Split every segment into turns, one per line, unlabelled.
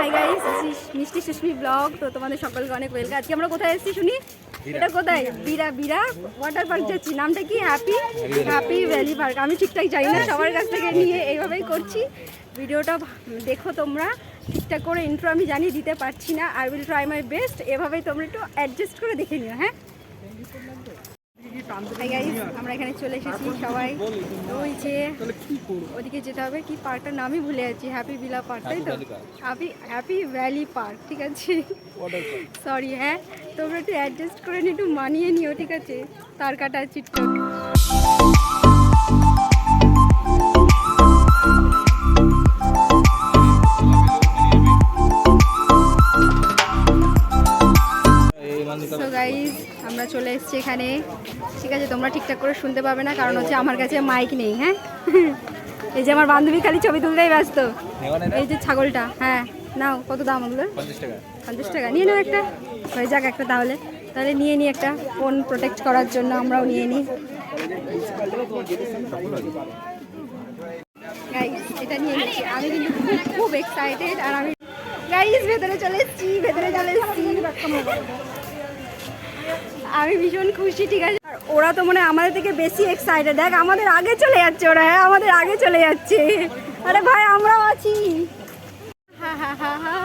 Hi guys মিষ্টি Susmi blog তো তোমাদের সকলকে অনেক ওয়েলকাম আজকে আমরা কোথায় এসেছি শুনি? এটা কোথায়? বিরা বিরা? ওয়াটার পার্ক যাচ্ছি। নামটা কি? হ্যাপি হ্যাপি ভ্যালি পার্ক আমি ঠিকঠাক জানি না সবার কাছ থেকে নিয়ে এইভাবেই করছি। ভিডিওটা দেখো তোমরা। ঠিকঠাক করে ইন্ট্রো আমি জানি দিতে পারছি না। I will try my best এভাবেই তোমরা একটু অ্যাডজাস্ট করে দেখে নিও হ্যাঁ? আমরা এখানে চলে এসেছি সবাই। ওই যে ওদিকে যেতে হবে। কি পার্কটার নামই ভুলে যাচ্ছি। হ্যাপি ভিলা পার্ক তাই তো? হ্যাপি হ্যাপি ভ্যালি পার্ক ঠিক আছে? সরি হ্যাঁ? তোমরা একটু অ্যাডজাস্ট করে নিয়ে একটু মানিয়ে নিও ঠিক আছে? তার কাটা চিটটা আমরা চলে এসেছি এখানে। ঠিক আছে তোমরা ঠিকঠাক করে শুনতে পাবে না কারণ হচ্ছে আমার কাছে মাইক নেই হ্যাঁ? এই যে আমার বান্ধবী খালি ছবি তুলতেই ব্যস্ত। এই যে ছাগলটা হ্যাঁ নাও কত দাম ওগুলো পঞ্চাশ টাকা। নিয়ে নাও একটা। হয়ে যাক একটা তাহলে। তাহলে নিয়ে নিই একটা ফোন প্রোটেক্ট করার জন্য আমরাও নিয়ে নিই। গাইস এটা নিয়ে নিচ্ছি। আমি কিন্তু খুব এক্সাইটেড আর আমি গাইস ভেতরে চলে এসেছি ভেতরে চলে এসেছি। আমি ভীষণ খুশি, ঠিক আছে? আর ওরা তো মনে আমাদের থেকে বেশি এক্সাইটেড দেখ, আমাদের আগে চলে যাচ্ছে ওরা হ্যাঁ আমাদের আগে চলে যাচ্ছে। আরে ভাই, আমরাও আছি।
হ্যাঁ
হ্যাঁ হ্যাঁ হ্যাঁ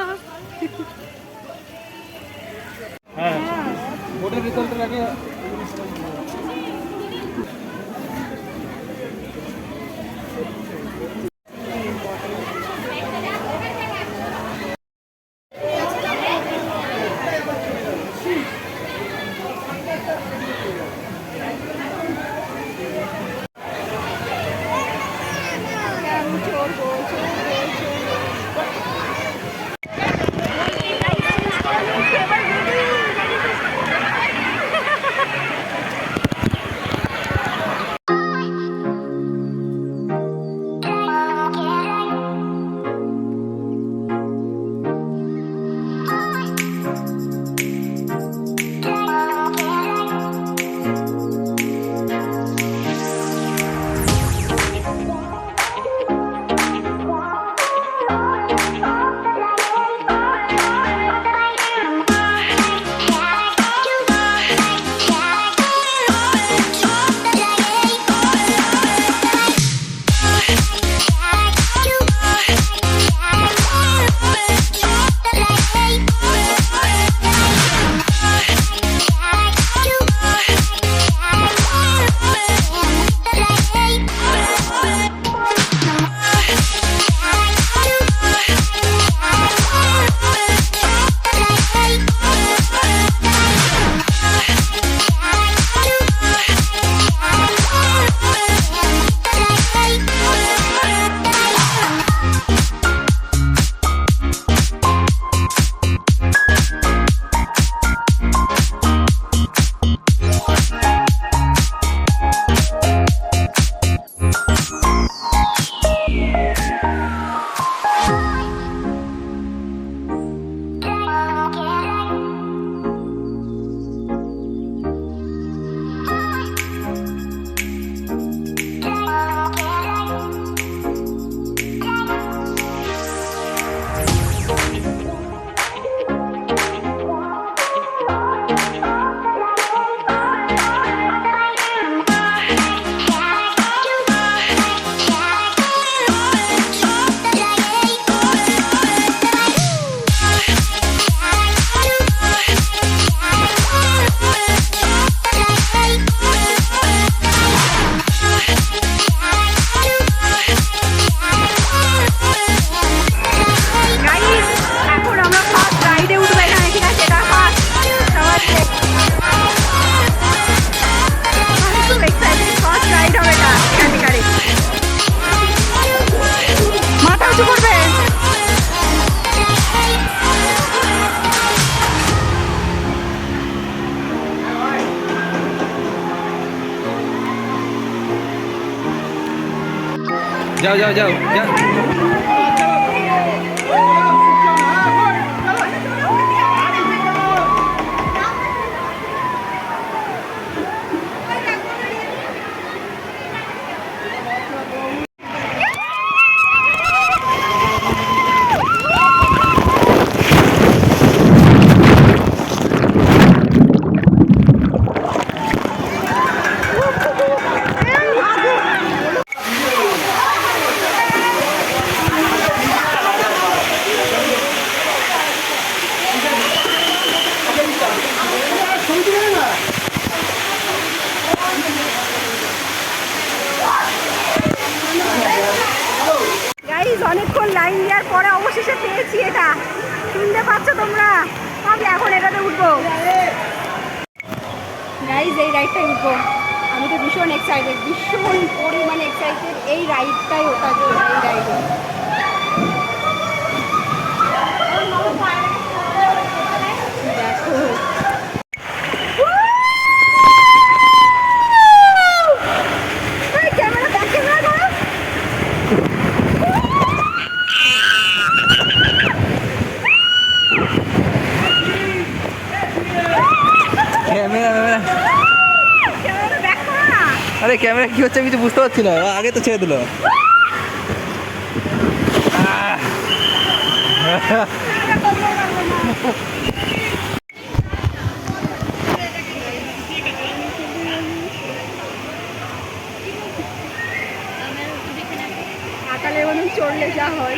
যাও যাও যাও যাও।
খোঁজার পরে অবশেষে পেয়েছি এটা। শুনতে পাচ্ছ তোমরা? আমি এখন এটাতে উঠবো। গাইজ এই রাইডটাই উঠবো। আমি তো ভীষণ এক্সাইটেড ভীষণ পরিমাণে এক্সাইটেড এই রাইডটাই ওটা এই রাইডে দেখো এই ক্যামেরা ব্যাক ক্যামেরা করো
ক্যামেরা আরে ক্যামেরা কি হচ্ছে আমি তো বুঝতে পারছি না আগে তো ছেড়ে দিলো
চড়লে যা হয়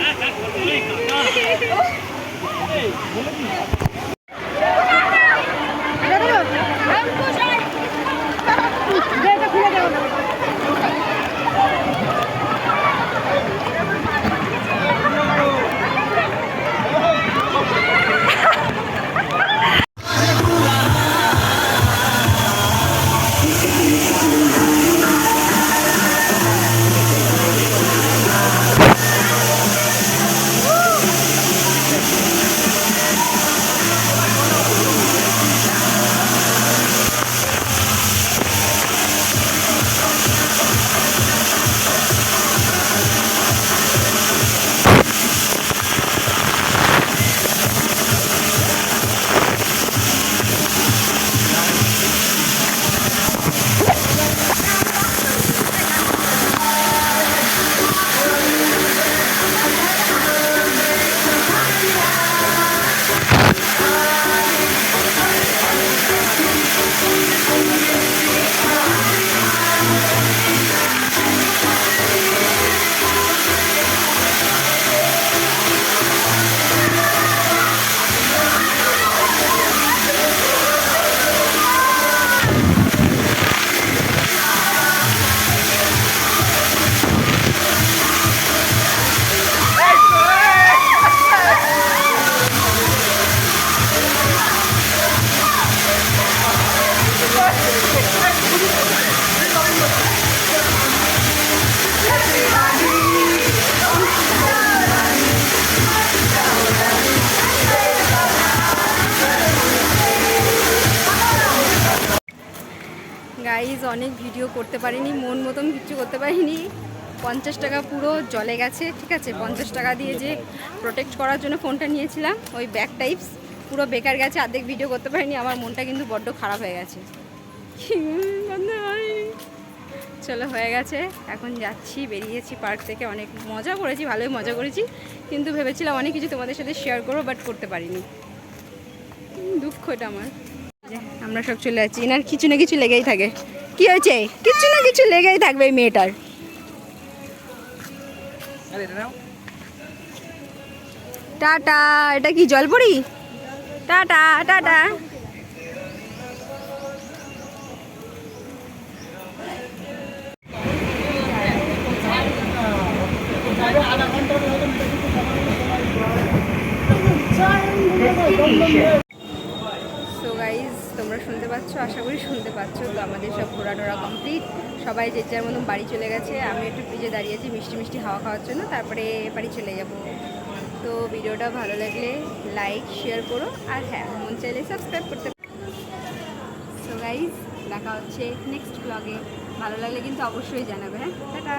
অনেক ভিডিও করতে পারিনি, মন মতন কিছু করতে পারিনি। পঞ্চাশ টাকা পুরো জলে গেছে, ঠিক আছে? পঞ্চাশ টাকা দিয়ে যে প্রোটেক্ট করার জন্য ফোনটা নিয়েছিলাম, ওই ব্যাক টাইপস পুরো বেকার গেছে, অর্ধেক ভিডিও করতে পারিনি, আমার মনটা কিন্তু বড্ড খারাপ হয়ে গেছে। চলো, হয়ে গেছে। এখন যাচ্ছি, বেরিয়েছি পার্ক থেকে। অনেক মজা করেছি, ভালোই মজা করেছি। কিন্তু ভেবেছিলাম অনেক কিছু তোমাদের সাথে শেয়ার করব বাট করতে পারিনি। দুঃখ এটা আমার। আমরা সব চলে যাচ্ছি। এনার কিছু না কিছু লেগেই থাকে। কি হয়েছে? কিছু না, কিছু লেগেই থাকবে এই মেয়েটার। টাটা, এটা কি জলপুরি? Tata tata. তো আমাদের সব ঘোরা টোরা কমপ্লিট সবাই যে যার মতন বাড়ি চলে গেছে, আমি একটু ফ্রিজে দাঁড়িয়েছি মিষ্টি মিষ্টি হাওয়া খাওয়ার জন্য, তারপরে বাড়ি চলে যাব। তো ভিডিওটা ভালো লাগলে লাইক শেয়ার করো, আর হ্যাঁ মন চাইলে সাবস্ক্রাইব করতে সো দেখা হচ্ছে নেক্সট ব্লগে ভালো লাগলে কিন্তু অবশ্যই জানাবে হ্যাঁ? টাটা!